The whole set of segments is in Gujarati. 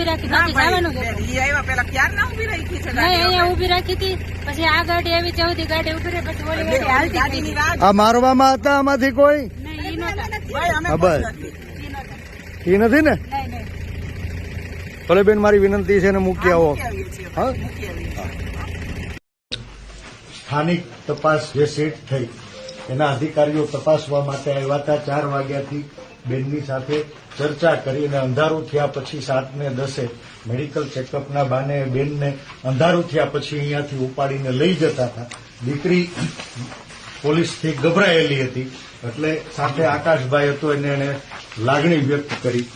ઊભી રાખી જવાનું પેલા ક્યાર ના ઊભી રાખી છે નહીં અહીંયા ઊભી રાખી હતી પછી આ ગાડી આવી ચૌથી ગાડી ઊભી રહી પછી ઓલી ગાડી હાલતી આ મારવામાં હતા આમાંથી કોઈ? નહીં ઈ નહોતા. ભાઈ અમે ખબર. નથી. એ નથી ને? નહીં નહીં. ભલે બેન મારી વિનંતી છે ને મૂકી આવો. સ્થાનિક તપાસ જે સેટ થઈ એના અધિકારીઓ તપાસવા માટે આવ્યા હતા ચાર વાગ્યાથી. બેનની સાથે ચર્ચા કરી અને અંધારું થયા પછી સાતને દસે મેડિકલ ચેકઅપના બાને બેનને અંધારું થયા પછી અહીંયાથી ઉપાડીને લઈ જતા હતા. દીકરી પોલીસથી ગભરાયેલી હતી. એટલે સાથે આકાશભાઈ હતો એને એને લાગણી વ્યક્ત કરી.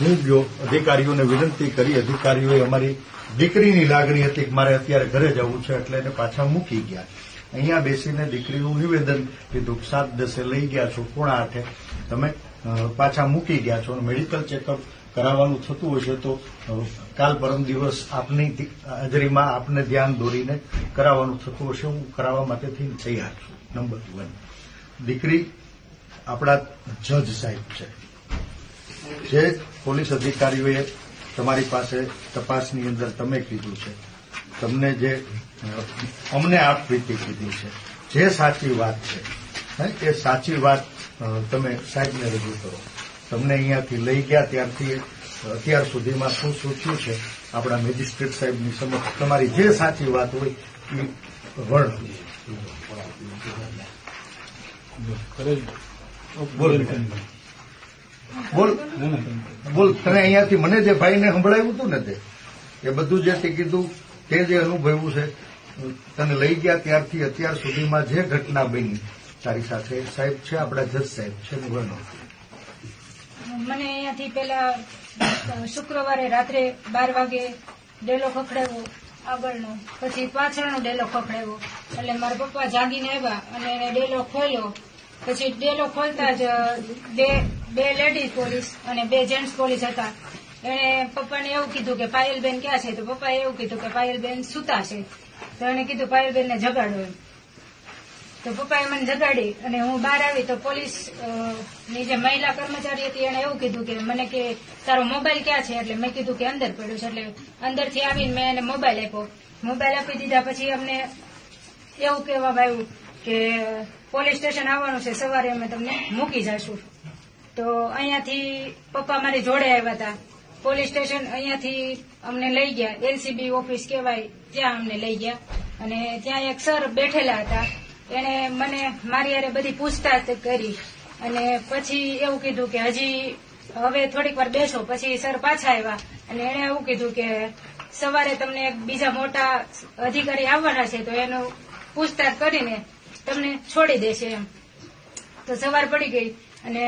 હું ગયો, અધિકારીઓને વિનંતી કરી. અધિકારીઓએ અમારી દીકરીની લાગણી હતી કે મારે અત્યારે ઘરે જવું છે, એટલે એને પાછા મૂકી ગયા. અહીંયા બેસીને દીકરીનું નિવેદન કીધું કે સાત દસે લઈ ગયા છો પોણા આઠે તમે પાછા મૂકી ગયા છો અને મેડિકલ ચેકઅપ કરાવવાનું થતું હશે તો કાલ પરમ દિવસ આપની હાજરીમાં આપને ધ્યાન દોરીને કરાવવાનું થતું હશે. હું કરાવવા માટેથી તૈયાર છું. નંબર વન દીકરી, આપણા જજ સાહેબ છે. જે પોલીસ અધિકારીઓએ તમારી પાસે તપાસની અંદર તમે કીધું છે. તમને જે અમને આપ આપવીતી કીધી છે. જે સાચી વાત છે એ સાચી વાત તમે સાહેબને રજૂ કરો. તમને અહીંયાથી લઈ ગયા ત્યારથી અત્યાર સુધીમાં શું શું થયું છે? આપણા મેજિસ્ટ્રેટ સાહેબની સમક્ષ તમારી જે સાચી વાત હોય એ વર્ણ બોલ. બોલ. બોલ. તને અહીંયાથી મને જે ભાઈને સંભળાવ્યું હતું ને તે, એ બધું જે તે કીધું, તે જે અનુભવ્યું છે, તને લઈ ગયા ત્યારથી અત્યાર સુધીમાં જે ઘટના બની તારી સાથે સાહેબ છે, આપણા જજ સાહેબ છે મુગલનો મને અહીંયાથી પેલા શુક્રવારે રાત્રે બાર વાગે ડેલો ખખડાવ્યો આગળનો. પછી પાછળનો ડેલો ખખડાવ્યો. એટલે મારા પપ્પા જાગીને આવ્યા અને એને ડેલો ખોલ્યો. પછી ડેલો ખોલતા જ બે બે લેડીઝ પોલીસ અને બે જેન્ટ્સ પોલીસ હતા. એણે પપ્પાને એવું કીધું કે પાયલબેન ક્યાં છે? તો પપ્પાએ એવું કીધું કે પાયલબેન સૂતા છે. તો એણે કીધું પાયલબેનને જગાડો એમ. તો પપ્પાએ મને જગાડી અને હું બહાર આવી તો પોલીસની જે મહિલા કર્મચારી હતી એને એવું કીધું કે મને કે તારો મોબાઈલ ક્યાં છે? એટલે મેં કીધું કે અંદર પડ્યું છે. એટલે અંદરથી આવીને મેં એને મોબાઈલ આપ્યો. મોબાઈલ આપી દીધા પછી અમને એવું કહેવામાં આવ્યું કે પોલીસ સ્ટેશન આવવાનું છે, સવારે અમે તમને મૂકી જશું. તો અહીંયાથી પપ્પા મારી જોડે આવ્યા હતા. પોલીસ સ્ટેશન અહીંયાથી અમને લઈ ગયા. એલસીબી ઓફિસ કહેવાય, ત્યાં અમને લઈ ગયા. અને ત્યાં એક સર બેઠેલા હતા. એને મને મારી હારે બધી પૂછતાછ કરી અને પછી એવું કીધું કે હજી હવે થોડીક વાર બેસો, પછી સર પાછા આવ્યા. અને એણે એવું કીધું કે સવારે તમને એક બીજા મોટા અધિકારી આવવાના છે, તો એનું પૂછતાછ કરીને તમને છોડી દેશે એમ. તો સવાર પડી ગઈ અને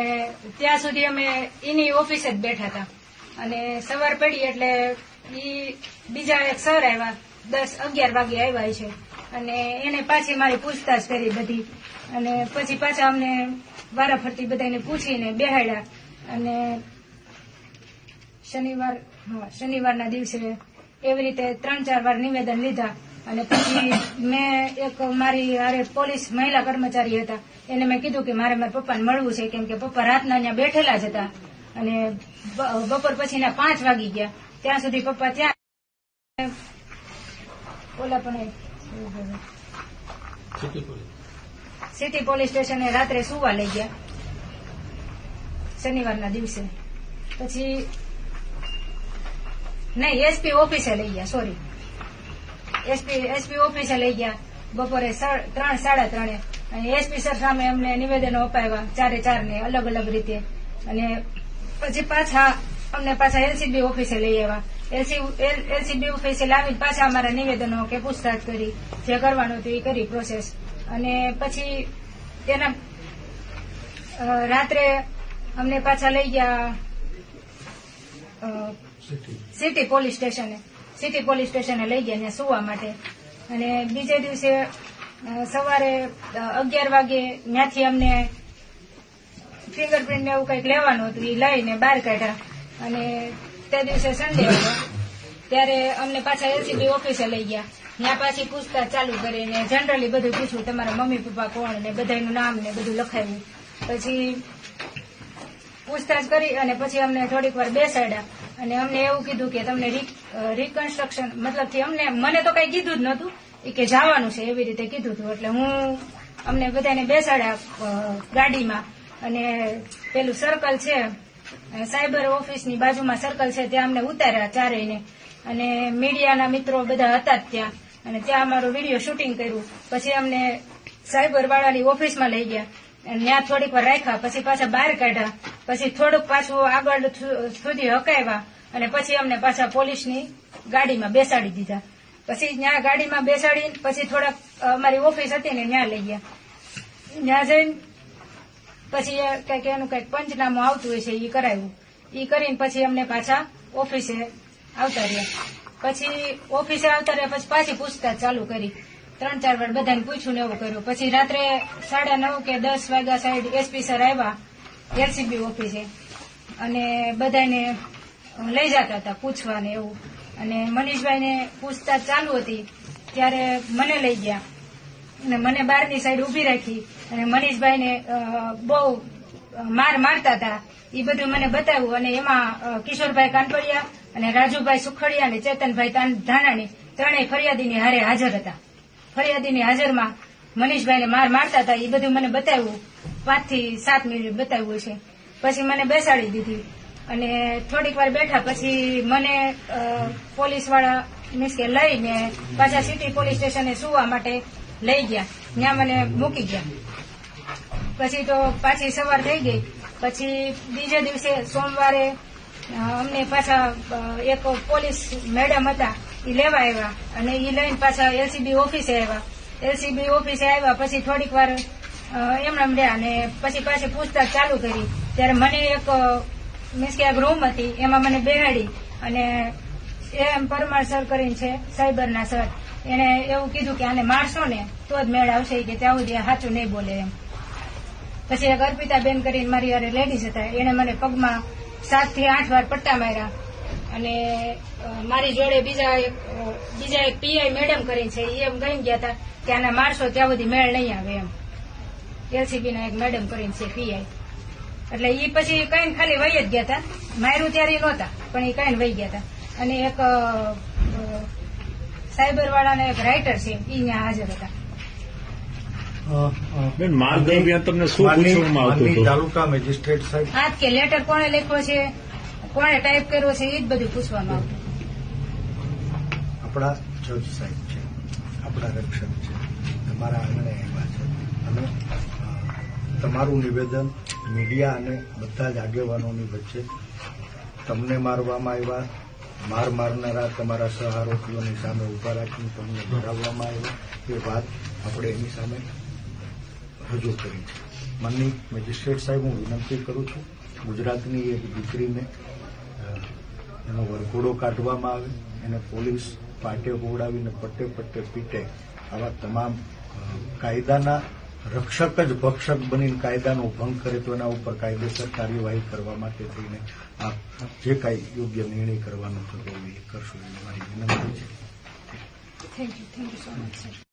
ત્યાં સુધી અમે એની ઓફિસે જ બેઠા હતા. અને સવાર પડી એટલે બીજા એક સર આવ્યા, દસ અગિયાર વાગે આવ્યા છે. અને એને પાછી મારી પૂછતાછ કરી બધી. અને પછી પાછા અમને વારાફરતી બધાને પૂછીને બેહાડ્યા. અને શનિવાર હા, શનિવારના દિવસે એવી રીતે ત્રણ ચાર વાર નિવેદન લીધા. અને પછી મેં એક મારી અરે પોલીસ મહિલા કર્મચારી હતા. એને મેં કીધું કે મારે મારા પપ્પાને મળવું છે કેમ કે પપ્પા રાતના અહીંયા બેઠેલા જ હતા. અને બપોર બપોર પછીના પાંચ વાગી ગયા. ત્યાં સુધી પપ્પા ત્યાં ઓલા પણ સિટી પોલીસ સ્ટેશને રાત્રે સુવા લઈ ગયા. શનિવારના દિવસે. પછી નહીં એસપી ઓફિસે લઈ ગયા સોરી એસપી એસપી ઓફિસે લઈ ગયા. બપોરે ત્રણ, સાડા ત્રણે. અને એસપી સર સામે અમને નિવેદનો અપાવ્યા, ચારે ચારને અલગ અલગ રીતે. અને પછી પાછા, અમને પાછા એલસીબી ઓફિસે લઈ આવ્યા. એલસીબી ઓફિસે લાવી પાછા અમારા નિવેદનો કે પૂછતાછ કરી જે કરવાનું હતું એ કરી પ્રોસેસ અને પછી તેના રાત્રે અમને પાછા લઈ ગયા સિટી. પોલીસ સ્ટેશને. સિટી પોલીસ સ્ટેશને લઈ ગયા ત્યાં સુવા માટે. અને બીજે દિવસે સવારે અગિયાર વાગે ત્યાંથી અમને ફિંગરપ્રિન્ટ ને એવું કંઈક લેવાનું હતું એ લઈને બહાર કાઢ્યા. અને તે દિવસે સન્ડે હતો. ત્યારે અમને પાછા એલસીબી ઓફિસે લઈ ગયા. ત્યાં પાછી પૂછતાછ ચાલુ કરીને જનરલી બધું પૂછવું તમારા મમ્મી, પપ્પા કોણ? ને બધાનું નામ ને બધું લખાવ્યું. પછી પૂછતાછ કરી અને પછી અમને થોડીક વાર બેસાડ્યા. અને અમને એવું કીધું કે તમને રિકન્સ્ટ્રક્શન મતલબ કે અમને મને તો કઈ કીધું જ નહોતું કે જવાનું છે એવી રીતે કીધું હતું. એટલે હું અમને બધાને બેસાડ્યા ગાડીમાં. અને પેલું સર્કલ છે સાયબર ઓફિસની બાજુમાં સર્કલ છે, ત્યાં અમને ઉતાર્યા ચારેયને. અને મીડિયાના મિત્રો બધા હતા જ ત્યાં. અને ત્યાં અમારું વીડિયો શૂટિંગ કર્યું. પછી અમને સાયબર વાળાની ઓફિસમાં લઈ ગયા. અને ત્યાં થોડીક વાર રાખ્યા, પછી પાછા બહાર કાઢ્યા. પછી થોડુંક પાછું આગળ સુધી હકાવ્યા. અને પછી અમને પાછા પોલીસની ગાડીમાં બેસાડી દીધા. પછી ત્યાં ગાડીમાં બેસાડી પછી થોડાક અમારી ઓફિસ હતી ને ત્યાં લઈ ગયા. ત્યાં જઈને પછી કંઈક એનું કંઈક પંચનામું આવતું હોય છે એ કરાવ્યું. એ કરીને પછી અમને પાછા ઓફિસે આવતા રહ્યા. પછી ઓફિસે આવતા રહ્યા, પછી પાછી પૂછતાછ ચાલુ કરી. ત્રણ ચાર વાર બધાને પૂછ્યું ને એવું કર્યું. પછી રાત્રે સાડા નવ કે દસ વાગ્યા સાઈડ એસપી સર આવ્યા, એલસીબી ઓફિસે. અને બધાને લઈ જતા હતા પૂછવાને એવું. અને મનીષભાઈને પૂછતાછ ચાલુ હતી, ત્યારે મને લઈ ગયા. અને મને બહારની સાઈડ ઊભી રાખી અને મનીષભાઈને બહુ માર મારતા હતા. એ બધું મને બતાવ્યું અને એમાં કિશોરભાઈ કાનપડિયા અને રાજુભાઈ સુખડિયા અને ચેતનભાઈ તાન- ધાનાણી ત્રણેય ફરિયાદીની હારે હાજર હતા. ફરિયાદીની હાજરમાં મનીષભાઈને માર મારતા હતા. એ બધું મને બતાવ્યું. પાંચથી સાત મિનિટ બતાવ્યું છે પછી મને બેસાડી દીધી. અને થોડીક વાર બેઠા પછી મને પોલીસવાળા મીન્સ કે લઈને પાછા સિટી પોલીસ સ્ટેશને સુવા માટે લઈ ગયા. ત્યાં મને મૂકી ગયા. પછી તો પાછી સવાર થઈ ગઈ. પછી બીજે દિવસે સોમવારે અમને પાછા એક પોલીસ મેડમ હતા એ લેવા આવ્યા. અને એ લઈને પાછા એલસીબી ઓફિસે આવ્યા. એલસીબી ઓફિસે આવ્યા પછી થોડીક વાર એમણે રહ્યા અને પછી પાછી પૂછતાછ ચાલુ કરી. ત્યારે મને એક મીન્સ કે એક રૂમ હતી, એમાં મને બેહાડી. અને એમ પરમાર સર કરીને છે, સાયબરના સર. એને એવું કીધું કે આને મારશો ને, તો જ મેળ આવશે કે ત્યાં સુધી સાચું નહીં બોલે એમ. પછી એક અર્પિતા બેન કરીને મારી યારે લેડીઝ હતા એને મને પગમાં સાતથી આઠ વાર પટ્ટા માર્યા. અને મારી જોડે બીજા એક બીજા એક પીઆઈ મેડમ કરીને છે એ એમ કહી ગયા હતા કે આને મારશો ત્યાં સુધી મેળ નહીં આવે એમ. એલસીબીના એક મેડમ કરીને છે પીઆઈ એટલે એ પછી કઈ ખાલી વહી જ ગયા હતા. માર્યું ત્યારે નહોતા, પણ એ કઈ વહી ગયા હતા. અને એક સાયબર વાળાના એક રાઇટર છે એ અહીંયા હાજર હતા. તાલુકા મેજિસ્ટ્રેટ સાહેબ. હા કે લેટર કોણે લખ્યો છે કોણે ટાઈપ કર્યો છે એ જ બધું પૂછવામાં આવતું. આપણા જજ સાહેબ છે આપણા રક્ષક છે તમારા આંગણે આવ્યા છે. અને તમારું નિવેદન મીડિયા અને બધા જ આગેવાનોની વચ્ચે તમને મારવામાં આવ્યા. માર મારનારા તમારા સહઆરોપીઓની સામે ઊભા રાખીને તમને ભરાવવામાં આવ્યા. એ વાત આપણે એની સામે રજૂ કરી માનની મેજિસ્ટ્રેટ સાહેબ, હું વિનંતી કરું છું, ગુજરાતની એક દીકરીને એનો વરઘોડો કાઢવામાં આવે, એને પોલીસ પાટે હોવડાવીને પટ્ટે પટ્ટે પીટે આવા તમામ કાયદાના રક્ષક જ ભક્ષક બનીને કાયદાનો ભંગ કરે તો એના ઉપર કાયદેસર કાર્યવાહી કરવા માટે થઈને આ જે કાંઈ યોગ્ય નિર્ણય કરવાનો થતો હોય એ કરશો એવી મારી વિનંતી છે thank you thank you so much sir